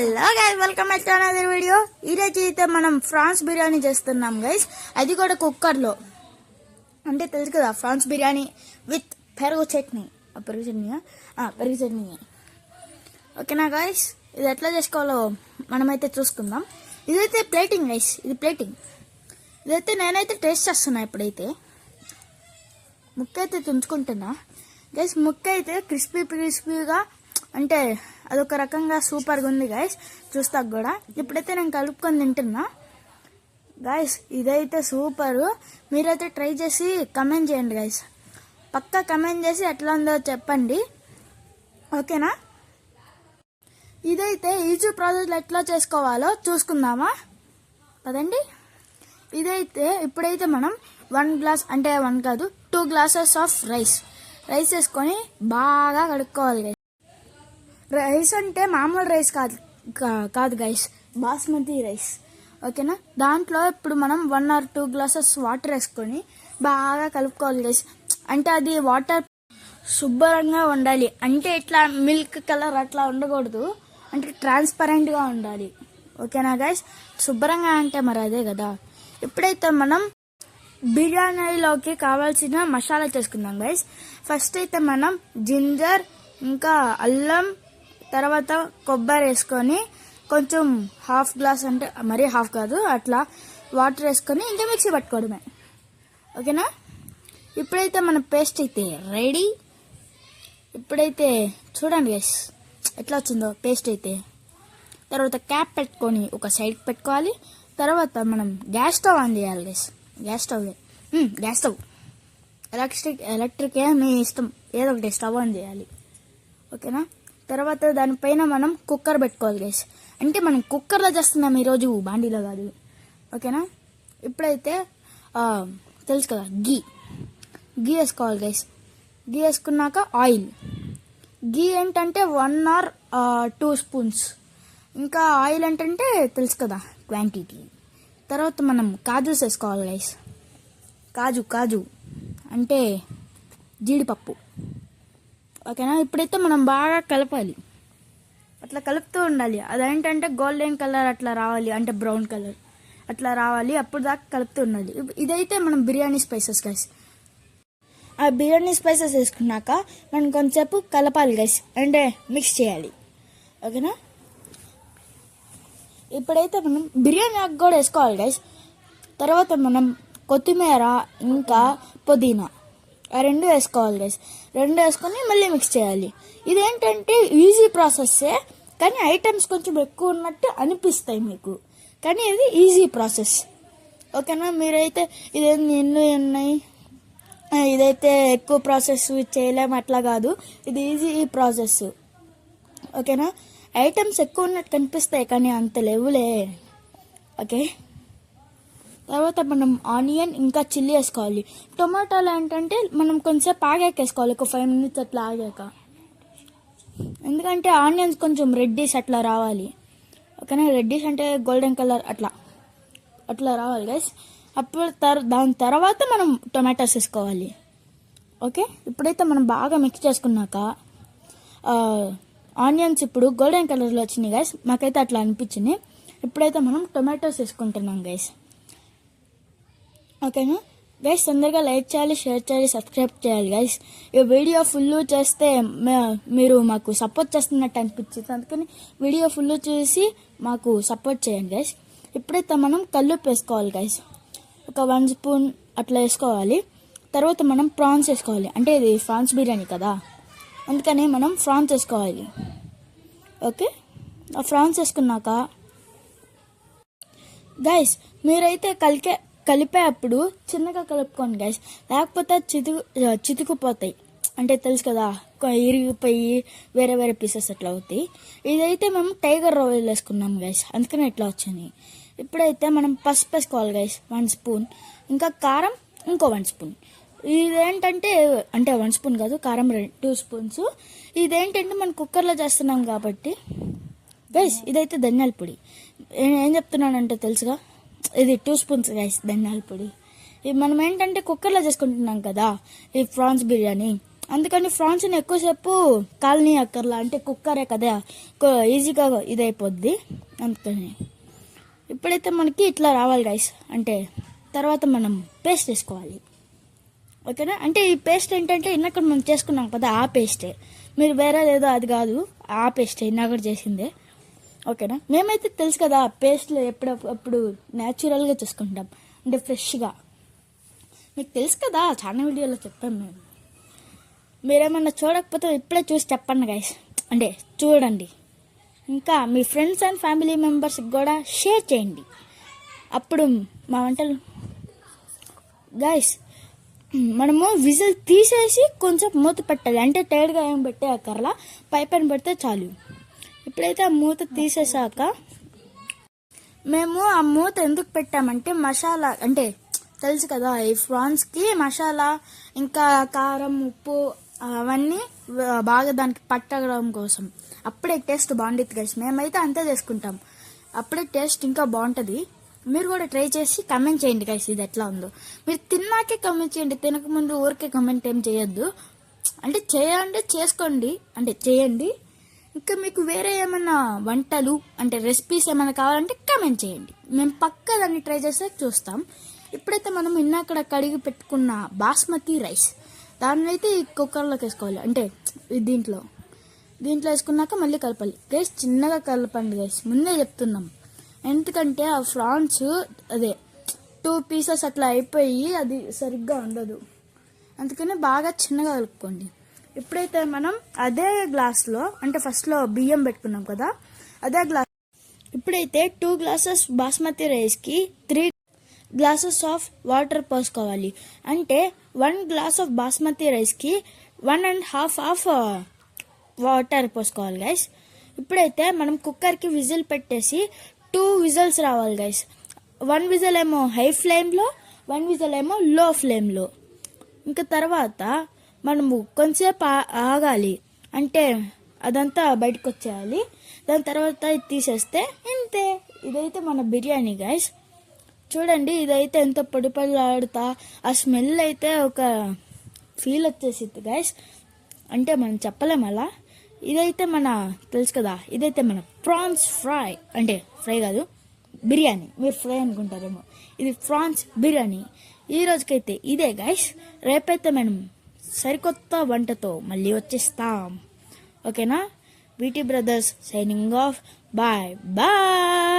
Hello guys welcome back to another video ఈరోజు అయితే మనం ఫ్రాన్స్ బిర్యానీ చేస్తున్నాం గైస్ అది కూడా కుక్కర్లో. అంటే తెలుసు కదా ఫ్రాన్స్ బిర్యానీ విత్ పెరుగు చట్నీ. ఆ, పెరుగు చట్నీ పెరుగు చట్నీ ఓకేనా గైస్ ఇది ఎట్లా చేసుకోవాలో మనమైతే చూసుకుందాం. ఇదైతే ప్లేటింగ్ గైస్ ఇది ప్లేటింగ్ ఇదైతే నేనైతే టేస్ట్ చేస్తున్నా ఇప్పుడైతే. ముక్క అయితే తుంచుకుంటున్నా. గైస్ ముక్క అయితే క్రిస్పీ క్రిస్పీగా అంటే అదొక రకంగా సూపర్గా ఉంది గైస్ చూస్తాక కూడా. ఇప్పుడైతే నేను కలుపుకొని తింటున్నా. గాయస్ ఇదైతే సూపరు. మీరైతే ట్రై చేసి కమెంట్ చేయండి గాయస్ పక్కా కమెంట్ చేసి ఎట్లా ఉందో చెప్పండి. ఓకేనా? ఇదైతే ఈజీ ప్రాసెస్లో ఎట్లా చేసుకోవాలో చూసుకుందామా? పదండి. ఇదైతే ఇప్పుడైతే మనం వన్ గ్లాస్ అంటే వన్ కాదు two glasses of rice rice వేసుకొని బాగా కడుక్కోవాలి. రైస్ అంటే మామూలు రైస్ కాదు కా- కాదు గైస్ బాస్మతి రైస్. ఓకేనా? దాంట్లో ఇప్పుడు మనం one or two glasses water వేసుకొని బాగా కలుపుకోవాలి గైస్ అంటే అది వాటర్ శుభ్రంగా ఉండాలి. అంటే ఇట్లా మిల్క్ కలర్ అట్లా ఉండకూడదు. అంటే ట్రాన్స్పరెంట్గా ఉండాలి. ఓకేనా గైస్ శుభ్రంగా అంటే మరి అదే కదా. ఇప్పుడైతే మనం బిర్యానీలోకి కావాల్సిన మసాలా చేసుకుందాం గైస్ ఫస్ట్ అయితే మనం జింజర్ ఇంకా అల్లం తర్వాత కొబ్బరి వేసుకొని కొంచెం హాఫ్ గ్లాస్ అంటే మరీ హాఫ్ కాదు అట్లా వాటర్ వేసుకొని ఇంకా మిక్సీ పట్టుకోవడమే. ఓకేనా? ఇప్పుడైతే మన పేస్ట్ అయితే రెడీ. ఇప్పుడైతే చూడండి గైస్ ఎట్లా వచ్చిందో పేస్ట్ అయితే. తర్వాత క్యాప్ పెట్టుకొని ఒక సైడ్ పెట్టుకోవాలి. తర్వాత మనం గ్యాస్ స్టవ్ ఆన్ చేయాలి guys gas stove gas stove. Electric electric ఏ మీ ఇష్టం. ఏదో ఒకటి స్టవ్ ఆన్ చేయాలి. ఓకేనా? తర్వాత దానిపైన మనం కుక్కర్ పెట్టుకోవాలి గైస్ అంటే మనం కుక్కర్లో చేస్తున్నాం ఈరోజు బాండీలో కాదు. ఓకేనా? ఇప్పుడైతే తెలుసు కదా గీ గీ వేసుకోవాలి గైస్ గీ వేసుకున్నాక ఆయిల్. గీ ఏంటంటే వన్ ఆర్ టూ స్పూన్స్ ఇంకా ఆయిల్ ఏంటంటే తెలుసు కదా క్వాంటిటీ తర్వాత మనం కాజూస్ వేసుకోవాలి గైస్ కాజు కాజు. అంటే జీడిపప్పు. ఓకేనా? ఇప్పుడైతే మనం బాగా కలపాలి. అట్లా కలుపుతూ ఉండాలి. అదేంటంటే గోల్డెన్ కలర్ అట్లా రావాలి. అంటే బ్రౌన్ కలర్ అట్లా రావాలి. అప్పుడు దాకా కలుపుతూ ఉండాలి. ఇదైతే మనం బిర్యానీ స్పైసెస్ గైస్ ఆ బిర్యానీ స్పైసెస్ వేసుకున్నాక మనం కొంచెంసేపు కలపాలి గైస్ అంటే మిక్స్ చేయాలి. ఓకేనా? ఇప్పుడైతే మనం బిర్యానీ ఆకు కూడా వేసుకోవాలి గైస్ తర్వాత మనం కొత్తిమీర ఇంకా పుదీనా. ఆ రెండు వేసుకోవాలి గైస్ రెండు వేసుకొని మళ్ళీ మిక్స్ చేయాలి. ఇదేంటంటే ఈజీ ప్రాసెస్సే కానీ ఐటమ్స్ కొంచెం ఎక్కువ ఉన్నట్టు అనిపిస్తాయి మీకు. కానీ ఇది ఈజీ ప్రాసెస్ ఓకేనా? మీరైతే ఇదేంది ఎన్ని ఉన్నాయి? ఇదైతే ఎక్కువ ప్రాసెస్ చేయలేము అట్లా కాదు. ఇది ఈజీ ప్రాసెస్ ఓకేనా? ఐటమ్స్ ఎక్కువ ఉన్నట్టు కనిపిస్తాయి కానీ అంత లేవులే. ఓకే? తర్వాత మనం ఆనియన్ ఇంకా చిల్లీ వేసుకోవాలి. టొమాటోలు ఏంటంటే మనం కొంచెంసేపు ఆగాకేసుకోవాలి ఒక ఫైవ్ మినిట్స్ అట్లా ఆగాక. ఎందుకంటే ఆనియన్స్ కొంచెం రెడ్డిష్ అట్లా రావాలి. ఓకేనా? రెడ్డిష్ అంటే గోల్డెన్ కలర్ అట్లా. అట్లా రావాలి గైస్ అప్పుడు తర్ దాని తర్వాత మనం టొమాటోస్ వేసుకోవాలి. ఓకే? ఇప్పుడైతే మనం బాగా మిక్స్ చేసుకున్నాక ఆనియన్స్ ఇప్పుడు గోల్డెన్ కలర్లో వచ్చినాయి గైస్ మాకైతే అట్లా అనిపించింది. ఇప్పుడైతే మనం టొమాటోస్ వేసుకుంటున్నాం గైస్ ఓకేనా? గైస్ తొందరగా లైక్ చేయాలి షేర్ చేయాలి సబ్స్క్రైబ్ చేయాలి గైస్ ఈ వీడియో ఫుల్ చేస్తే మీరు మాకు సపోర్ట్ చేస్తున్నట్టు అనిపించింది. అందుకని వీడియో ఫుల్ చూసి మాకు సపోర్ట్ చేయండి గైస్ ఇప్పుడైతే మనం కల్లుప్పు వేసుకోవాలి గైస్ ఒక వన్ స్పూన్ అట్లా వేసుకోవాలి. తర్వాత మనం ప్రాన్స్ వేసుకోవాలి. అంటే ఇది ఫ్రాన్స్ బిర్యానీ కదా? అందుకని మనం ఫ్రాన్స్ వేసుకోవాలి. ఓకే? ఆ ఫ్రాన్స్ వేసుకున్నాక గైస్ మీరైతే కలికే కలిపేటప్పుడు చిన్నగా కలుపుకోండి గైస్ లేకపోతే చితుకు చితుకుపోతాయి. అంటే తెలుసు కదా ఇరిగిపోయి వేరే వేరే పీసెస్ అట్లా అవుతాయి. ఇదైతే మేము టైగర్ రోయల్ వేసుకున్నాం గైస్ అందుకని ఇట్లా వచ్చింది. ఇప్పుడైతే మనం పసుపు వేసుకోవాలి గైస్ వన్ స్పూన్ ఇంకా కారం ఇంకో వన్ స్పూన్ ఇదేంటంటే అంటే వన్ స్పూన్ కాదు కారం రెండు టూ స్పూన్స్ ఇదేంటంటే మనం కుక్కర్లో చేస్తున్నాం కాబట్టి గైస్ ఇదైతే ధనియాల పొడి. ఏం చెప్తున్నానంటే తెలుసుగా? ఇది టూ స్పూన్స్ గైస్ ధనియాల పొడి. ఇది మనం ఏంటంటే కుక్కర్లో చేసుకుంటున్నాం కదా ఈ ప్రాన్స్ బిర్యానీ. అందుకని ఫ్రాన్స్ని ఎక్కువసేపు కాలనీ అక్కర్లా అంటే కుక్కరే కదా ఈజీగా ఇదైపోద్ది. అందుకని ఇప్పుడైతే మనకి ఇట్లా రావాలి రైస్ అంటే తర్వాత మనం పేస్ట్ వేసుకోవాలి ఓకేనా? అంటే ఈ పేస్ట్ ఏంటంటే ఇన్నక్కడ మనం చేసుకున్నాం కదా ఆ పేస్టే మీరు వేరే ఏదో అది కాదు ఆ పేస్టే ఇన్నక్కడ చేసిందే. ఓకేనా? మేమైతే తెలుసు కదా పేస్ట్లో ఎప్పుడప్పుడు న్యాచురల్గా చేసుకుంటాం. అంటే ఫ్రెష్గా మీకు తెలుసు కదా చాలా వీడియోలో చెప్పాం మేము. మీరేమన్నా చూడకపోతే ఇప్పుడే చూసి చెప్పండి గైస్ అంటే చూడండి. ఇంకా మీ ఫ్రెండ్స్ అండ్ ఫ్యామిలీ మెంబర్స్కి కూడా షేర్ చేయండి. అప్పుడు మా వంటలు గైస్ మనము విజిల్ తీసేసి కొంచెం మూత పెట్టాలి. అంటే టైర్డ్గా ఏం పెట్టే అక్కర్లా. పైపైన పెడితే చాలు. ఇప్పుడైతే ఆ మూత తీసేసాక మేము ఆ మూత ఎందుకు పెట్టామంటే మసాలా అంటే తెలుసు కదా ఈ ఫ్రాన్స్కి మసాలా ఇంకా కారం ఉప్పు అవన్నీ బాగా దానికి పట్టడం కోసం. అప్పుడే టేస్ట్ బాగుంటుంది గైస్ మేమైతే అంతే చేసుకుంటాం. అప్పుడే టేస్ట్ ఇంకా బాగుంటుంది. మీరు కూడా ట్రై చేసి కమెంట్ చేయండి గైస్ ఇది ఎట్లా ఉందో. మీరు తిన్నాకే కమెంట్ చేయండి. తినకముందు ఊరికే కమెంట్ ఏం చేయొద్దు. అంటే చేయండి చేసుకోండి. అంటే చేయండి. ఇంకా మీకు వేరే ఏమైనా వంటలు అంటే రెసిపీస్ ఏమైనా కావాలంటే కమెంట్ చేయండి. మేము పక్క దాన్ని ట్రై చేస్తే చూస్తాం. ఇప్పుడైతే మనం ఇన్నక్కడ కడిగి పెట్టుకున్న బాస్మతి రైస్ దాన్ని అయితే కుక్కర్లోకి వేసుకోవాలి. అంటే దీంట్లో. దీంట్లో వేసుకున్నాక మళ్ళీ కలపాలి. గైస్ చిన్నగా కలపండి గైస్ ముందే చెప్తున్నాం. ఎందుకంటే ఆ ఫ్రాన్స్ అదే టూ పీసెస్ అట్లా అయిపోయి అది సరిగ్గా ఉండదు. అందుకనే బాగా చిన్నగా కలుపుకోండి. ఇప్పుడైతే మనం అదే గ్లాస్లో అంటే ఫస్ట్లో బియ్యం పెట్టుకున్నాం కదా అదే గ్లాస్ ఇప్పుడైతే టూ గ్లాసెస్ బాస్మతి రైస్కి త్రీ గ్లాసెస్ ఆఫ్ వాటర్ పోసుకోవాలి. అంటే వన్ గ్లాస్ ఆఫ్ బాస్మతి రైస్కి one and half of water పోసుకోవాలి గైస్. ఇప్పుడైతే మనం కుక్కర్కి విజిల్ పెట్టేసి టూ విజిల్స్ రావాలి గైస్. వన్ విజిల్ ఏమో హై ఫ్లేమ్లో వన్ విజిల్ ఏమో లో ఫ్లేమ్లో. ఇంకా తర్వాత మనము కొంచెంసేపు ఆగాలి. అంటే అదంతా బయటకు వచ్చేయాలి. దాని తర్వాత ఇది తీసేస్తే ఇంతే. ఇదైతే మన బిర్యానీ గైస్ చూడండి ఇదైతే ఎంత పొడి ఆడుతా ఆ స్మెల్ అయితే ఒక ఫీల్ వచ్చేసింది గైస్ అంటే మనం చెప్పలేం అలా. ఇదైతే మన తెలుసు కదా ఇదైతే మన ప్రాన్స్ ఫ్రై అంటే ఫ్రై కాదు బిర్యానీ. మీరు ఫ్రై అనుకుంటారేమో. ఇది ఫ్రాన్స్ బిర్యానీ. ఈ రోజుకైతే ఇదే గైస్ రేపైతే మనం సరికొత్త వంటతో మళ్ళీ వచ్చేస్తాం. ఓకేనా? BT brothers signing off. Bye. Bye.